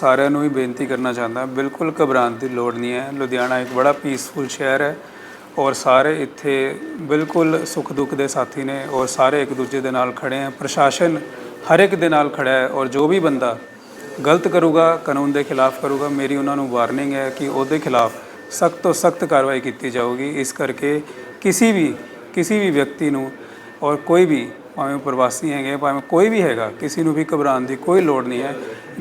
ਸਾਰਿਆਂ ਨੂੰ ਹੀ ਬੇਨਤੀ ਕਰਨਾ ਚਾਹੁੰਦਾ, ਬਿਲਕੁਲ ਘਬਰਾਉਣ ਦੀ ਲੋੜ ਨਹੀਂ ਹੈ। ਲੁਧਿਆਣਾ ਇੱਕ ਬੜਾ ਪੀਸਫੁਲ ਸ਼ਹਿਰ ਹੈ ਔਰ ਸਾਰੇ ਇੱਥੇ ਬਿਲਕੁਲ ਸੁੱਖ ਦੁੱਖ ਦੇ ਸਾਥੀ ਨੇ ਔਰ ਸਾਰੇ ਇੱਕ ਦੂਜੇ ਦੇ ਨਾਲ ਖੜੇ ਹੈ। ਪ੍ਰਸ਼ਾਸਨ ਹਰ ਇੱਕ ਦੇ ਨਾਲ ਖੜਾ ਹੈ ਔਰ ਜੋ ਵੀ ਬੰਦਾ ਗਲਤ ਕਰੂਗਾ, ਕਾਨੂੰਨ ਦੇ ਖਿਲਾਫ ਕਰੂਗਾ, ਮੇਰੀ ਉਹਨਾਂ ਨੂੰ ਵਾਰਨਿੰਗ ਹੈ ਕਿ ਉਹਦੇ ਖਿਲਾਫ ਸਖਤ ਤੋਂ ਸਖਤ ਕਾਰਵਾਈ ਕੀਤੀ ਜਾਊਗੀ। ਇਸ ਕਰਕੇ ਕਿਸੇ ਵੀ ਕਿਸੇ ਵੀ ਵਿਅਕਤੀ ਨੂੰ ਔਰ ਕੋਈ ਵੀ ਭਾਵੇਂ ਉਹ ਪ੍ਰਵਾਸੀ ਹੈਗੇ, ਭਾਵੇਂ ਕੋਈ ਵੀ ਹੈਗਾ, ਕਿਸੇ ਨੂੰ ਵੀ ਘਬਰਾਉਣ ਦੀ ਕੋਈ ਲੋੜ ਨਹੀਂ ਹੈ।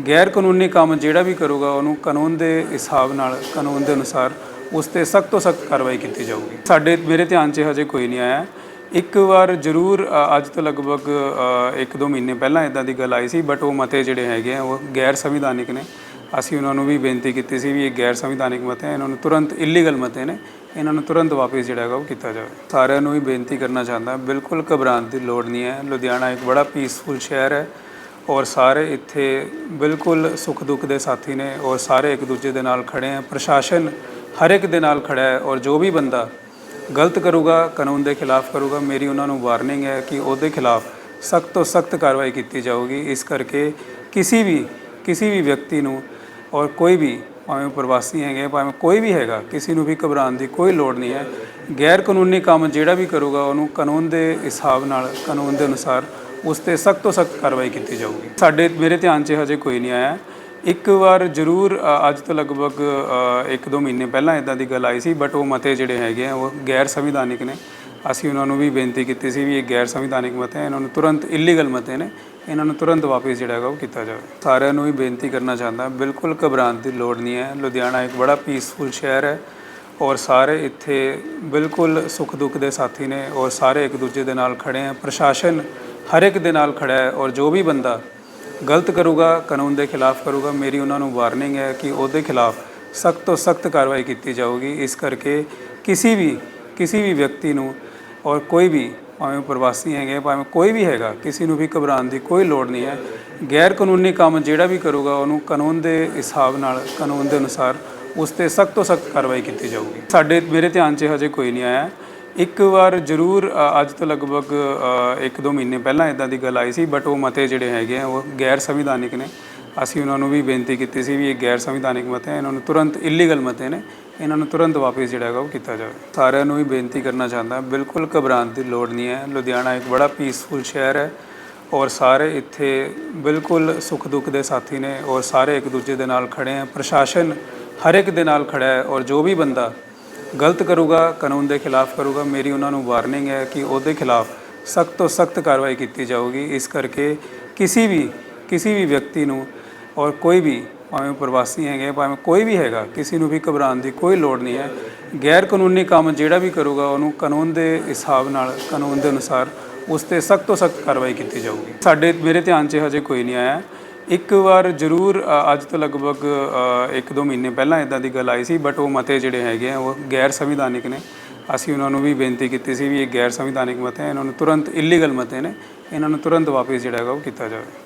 ਗੈਰ ਕਾਨੂੰਨੀ ਕੰਮ ਜਿਹੜਾ ਵੀ ਕਰੂਗਾ, ਉਹਨੂੰ ਕਾਨੂੰਨ ਦੇ ਹਿਸਾਬ ਨਾਲ, ਕਾਨੂੰਨ ਦੇ ਅਨੁਸਾਰ ਉਸ ਤੇ ਸਖਤ ਤੋਂ ਸਖਤ ਕਾਰਵਾਈ ਕੀਤੀ ਜਾਊਗੀ। ਸਾਡੇ, ਮੇਰੇ ਧਿਆਨ 'ਚ ਹਜੇ ਕੋਈ ਨਹੀਂ ਆਇਆ। ਇੱਕ ਵਾਰ ਜ਼ਰੂਰ ਅੱਜ ਤੋਂ ਲਗਭਗ 1-2 ਮਹੀਨੇ ਪਹਿਲਾਂ ਇਦਾਂ ਦੀ ਗੱਲ ਆਈ ਸੀ, ਬਟ ਉਹ ਮਤੇ ਜਿਹੜੇ ਹੈਗੇ ਆ, ਉਹ ਗੈਰ ਸੰਵਿਧਾਨਿਕ ਨੇ। ਅਸੀਂ ਉਹਨਾਂ ਨੂੰ ਵੀ ਬੇਨਤੀ ਕੀਤੀ ਸੀ ਵੀ ਇਹ ਗੈਰ ਸੰਵਿਧਾਨਿਕ ਮਤੇ ਹੈ ਇਹਨਾਂ ਨੂੰ ਤੁਰੰਤ ਇਲੀਗਲ ਮਤੇ ਨੇ, ਇਹਨਾਂ ਨੂੰ ਤੁਰੰਤ ਵਾਪਸ ਜਿਹੜਾ ਹੈਗਾ ਉਹ ਕੀਤਾ ਜਾਵੇ। ਸਾਰਿਆਂ ਨੂੰ ਵੀ ਬੇਨਤੀ ਕਰਨਾ ਚਾਹੁੰਦਾ, ਬਿਲਕੁਲ ਘਬਰਾਉਣ ਦੀ ਲੋੜ ਨਹੀਂ ਹੈ। ਲੁਧਿਆਣਾ ਇੱਕ ਬੜਾ ਪੀਸਫੁਲ ਸ਼ਹਿਰ ਹੈ ਔਰ ਸਾਰੇ ਇੱਥੇ ਬਿਲਕੁਲ ਸੁੱਖ ਦੁੱਖ ਦੇ ਸਾਥੀ ਨੇ ਔਰ ਸਾਰੇ ਇੱਕ ਦੂਜੇ ਦੇ ਨਾਲ ਖੜੇ ਹੈ ਪ੍ਰਸ਼ਾਸਨ ਹਰ ਇੱਕ ਦੇ ਨਾਲ ਖੜਾ ਹੈ ਔਰ ਜੋ ਵੀ ਬੰਦਾ ਗਲਤ ਕਰੂਗਾ, ਕਾਨੂੰਨ ਦੇ ਖਿਲਾਫ ਕਰੂਗਾ, ਮੇਰੀ ਉਹਨਾਂ ਨੂੰ ਵਾਰਨਿੰਗ ਹੈ ਕਿ ਉਹਦੇ ਖਿਲਾਫ ਸਖਤ ਤੋਂ ਸਖਤ ਕਾਰਵਾਈ ਕੀਤੀ ਜਾਊਗੀ। ਇਸ ਕਰਕੇ ਕਿਸੇ ਵੀ ਕਿਸੇ ਵੀ ਵਿਅਕਤੀ ਨੂੰ ਔਰ ਕੋਈ ਵੀ, ਭਾਵੇਂ ਉਹ ਪ੍ਰਵਾਸੀ ਹੈਗੇ, ਭਾਵੇਂ ਕੋਈ ਵੀ ਹੈਗਾ, ਕਿਸੇ ਨੂੰ ਵੀ ਘਬਰਾਉਣ ਦੀ ਕੋਈ ਲੋੜ ਨਹੀਂ ਹੈ। ਗੈਰ ਕਾਨੂੰਨੀ ਕੰਮ ਜਿਹੜਾ ਵੀ ਕਰੂਗਾ, ਉਹਨੂੰ ਕਾਨੂੰਨ ਦੇ ਹਿਸਾਬ ਨਾਲ, ਕਾਨੂੰਨ ਦੇ ਅਨੁਸਾਰ ਉਸ ਤੇ ਸਖਤ ਤੋਂ ਸਖਤ ਕਾਰਵਾਈ ਕੀਤੀ ਜਾਊਗੀ। ਸਾਡੇ, ਮੇਰੇ ਧਿਆਨ 'ਚ ਹਜੇ ਕੋਈ ਨਹੀਂ ਆਇਆ। ਇੱਕ ਵਾਰ ਜ਼ਰੂਰ ਅੱਜ ਤੋਂ ਲਗਭਗ 1-2 ਮਹੀਨੇ ਪਹਿਲਾਂ ਇਦਾਂ ਦੀ ਗੱਲ ਆਈ ਸੀ, ਬਟ ਉਹ ਮਤੇ ਜਿਹੜੇ ਹੈਗੇ ਆ, ਉਹ ਗੈਰ ਸੰਵਿਧਾਨਿਕ ਨੇ। ਅਸੀਂ ਉਹਨਾਂ ਨੂੰ ਵੀ ਬੇਨਤੀ ਕੀਤੀ ਸੀ ਵੀ ਇਹ ਗੈਰ ਸੰਵਿਧਾਨਿਕ ਮਤੇ ਹੈ ਇਹਨਾਂ ਨੂੰ ਤੁਰੰਤ ਇਲੀਗਲ ਮਤੇ ਨੇ, ਇਹਨਾਂ ਨੂੰ ਤੁਰੰਤ ਵਾਪਸ ਜਿਹੜਾ ਹੈਗਾ ਉਹ ਕੀਤਾ ਜਾਵੇ। ਸਾਰਿਆਂ ਨੂੰ ਵੀ ਬੇਨਤੀ ਕਰਨਾ ਚਾਹੁੰਦਾ, ਬਿਲਕੁਲ ਘਬਰਾਉਣ ਦੀ ਲੋੜ ਨਹੀਂ ਹੈ। ਲੁਧਿਆਣਾ ਇੱਕ ਬੜਾ ਪੀਸਫੁਲ ਸ਼ਹਿਰ ਹੈ ਔਰ ਸਾਰੇ ਇੱਥੇ ਬਿਲਕੁਲ ਸੁੱਖ ਦੁੱਖ ਦੇ ਸਾਥੀ ਨੇ ਔਰ ਸਾਰੇ ਇੱਕ ਦੂਜੇ ਦੇ ਨਾਲ ਖੜੇ ਹੈ ਪ੍ਰਸ਼ਾਸਨ ਹਰ ਇੱਕ ਦੇ ਨਾਲ ਖੜਾ ਹੈ ਔਰ ਜੋ ਵੀ ਬੰਦਾ ਗਲਤ ਕਰੂਗਾ, ਕਾਨੂੰਨ ਦੇ ਖਿਲਾਫ ਕਰੂਗਾ, ਮੇਰੀ ਉਹਨਾਂ ਨੂੰ ਵਾਰਨਿੰਗ ਹੈ ਕਿ ਉਹਦੇ ਖਿਲਾਫ ਸਖਤ ਤੋਂ ਸਖਤ ਕਾਰਵਾਈ ਕੀਤੀ ਜਾਊਗੀ। ਇਸ ਕਰਕੇ ਕਿਸੇ ਵੀ ਕਿਸੇ ਵੀ ਵਿਅਕਤੀ ਨੂੰ ਔਰ ਕੋਈ ਵੀ, ਭਾਵੇਂ ਉਹ ਪ੍ਰਵਾਸੀ ਹੈਗੇ, ਭਾਵੇਂ ਕੋਈ ਵੀ ਹੈਗਾ, ਕਿਸੇ ਨੂੰ ਵੀ ਘਬਰਾਉਣ ਦੀ ਕੋਈ ਲੋੜ ਨਹੀਂ ਹੈ। ਗੈਰ ਕਾਨੂੰਨੀ ਕੰਮ ਜਿਹੜਾ ਵੀ ਕਰੂਗਾ, ਉਹਨੂੰ ਕਾਨੂੰਨ ਦੇ ਹਿਸਾਬ ਨਾਲ, ਕਾਨੂੰਨ ਦੇ ਅਨੁਸਾਰ ਉਸ ਤੇ ਸਖਤ ਤੋਂ ਸਖਤ ਕਾਰਵਾਈ ਕੀਤੀ ਜਾਊਗੀ। ਸਾਡੇ, ਮੇਰੇ ਧਿਆਨ 'ਚ ਹਜੇ ਕੋਈ ਨਹੀਂ ਆਇਆ। ਇੱਕ ਵਾਰ ਜ਼ਰੂਰ ਅੱਜ ਤੋਂ ਲਗਭਗ 1-2 ਮਹੀਨੇ ਪਹਿਲਾਂ ਇਦਾਂ ਦੀ ਗੱਲ ਆਈ ਸੀ ਬਟ ਉਹ ਮਤੇ ਜਿਹੜੇ ਹੈਗੇ ਆ, ਉਹ ਗੈਰ ਸੰਵਿਧਾਨਿਕ ਨੇ। ਅਸੀਂ ਉਹਨਾਂ ਨੂੰ ਵੀ ਬੇਨਤੀ ਕੀਤੀ ਸੀ ਵੀ ਇਹ ਗੈਰ ਸੰਵਿਧਾਨਿਕ ਮਤੇ ਹੈ ਇਹਨਾਂ ਨੂੰ ਤੁਰੰਤ ਇਲੀਗਲ ਮਤੇ ਨੇ। ਇਹਨਾਂ ਨੂੰ ਤੁਰੰਤ ਵਾਪਸ ਜਿਹੜਾ ਹੈਗਾ ਉਹ ਕੀਤਾ ਜਾਵੇ। ਸਾਰਿਆਂ ਨੂੰ ਹੀ ਬੇਨਤੀ ਕਰਨਾ ਚਾਹੁੰਦਾ, ਬਿਲਕੁਲ ਘਬਰਾਉਣ ਦੀ ਲੋੜ ਨਹੀਂ ਹੈ। ਲੁਧਿਆਣਾ ਇੱਕ ਬੜਾ ਪੀਸਫੁਲ ਸ਼ਹਿਰ ਹੈ ਔਰ ਸਾਰੇ ਇੱਥੇ ਬਿਲਕੁਲ ਸੁੱਖ ਦੁੱਖ ਦੇ ਸਾਥੀ ਨੇ ਔਰ ਸਾਰੇ ਇੱਕ ਦੂਜੇ ਦੇ ਨਾਲ ਖੜੇ ਹੈ। ਪ੍ਰਸ਼ਾਸਨ ਹਰ ਇੱਕ ਦੇ ਨਾਲ ਖੜਾ ਹੈ ਔਰ ਜੋ ਵੀ ਬੰਦਾ ਗਲਤ ਕਰੂਗਾ, ਕਾਨੂੰਨ ਦੇ ਖਿਲਾਫ ਕਰੂਗਾ, ਮੇਰੀ ਉਹਨਾਂ ਨੂੰ ਵਾਰਨਿੰਗ ਹੈ ਕਿ ਉਹਦੇ ਖਿਲਾਫ ਸਖਤ ਤੋਂ ਸਖਤ ਕਾਰਵਾਈ ਕੀਤੀ ਜਾਊਗੀ। ਇਸ ਕਰਕੇ ਕਿਸੇ ਵੀ ਕਿਸੇ ਵੀ ਵਿਅਕਤੀ ਨੂੰ ਔਰ ਕੋਈ ਵੀ ਭਾਵੇਂ ਉਹ ਪ੍ਰਵਾਸੀ ਹੈਗੇ, ਭਾਵੇਂ ਕੋਈ ਵੀ ਹੈਗਾ, ਕਿਸੇ ਨੂੰ ਵੀ ਘਬਰਾਉਣ ਦੀ ਕੋਈ ਲੋੜ ਨਹੀਂ ਹੈ। ਗੈਰ ਕਾਨੂੰਨੀ ਕੰਮ ਜਿਹੜਾ ਵੀ ਕਰੂਗਾ, ਉਹਨੂੰ ਕਾਨੂੰਨ ਦੇ ਹਿਸਾਬ ਨਾਲ, ਕਾਨੂੰਨ ਦੇ ਅਨੁਸਾਰ ਉਸ ਤੇ ਸਖਤ ਤੋਂ ਸਖਤ ਕਾਰਵਾਈ ਕੀਤੀ ਜਾਊਗੀ। ਸਾਡੇ, ਮੇਰੇ ਧਿਆਨ 'ਚ ਹਜੇ ਕੋਈ ਨਹੀਂ ਆਇਆ। ਇੱਕ ਵਾਰ ਜ਼ਰੂਰ ਅੱਜ ਤੋਂ ਲਗਭਗ 1-2 ਮਹੀਨੇ ਪਹਿਲਾਂ ਇਦਾਂ ਦੀ ਗੱਲ ਆਈ ਸੀ ਬਟ ਉਹ ਮਤੇ ਜਿਹੜੇ ਹੈਗੇ ਆ, ਉਹ ਗੈਰ ਸੰਵਿਧਾਨਿਕ ਨੇ। ਅਸੀਂ ਉਹਨਾਂ ਨੂੰ ਵੀ ਬੇਨਤੀ ਕੀਤੀ ਸੀ ਵੀ ਇਹ ਗੈਰ ਸੰਵਿਧਾਨਿਕ ਮਤੇ ਹੈ ਇਹਨਾਂ ਨੂੰ ਤੁਰੰਤ ਇਲੀਗਲ ਮਤੇ ਨੇ, ਇਹਨਾਂ ਨੂੰ ਤੁਰੰਤ ਵਾਪਸ ਜਿਹੜਾ ਹੈਗਾ ਉਹ ਕੀਤਾ ਜਾਵੇ।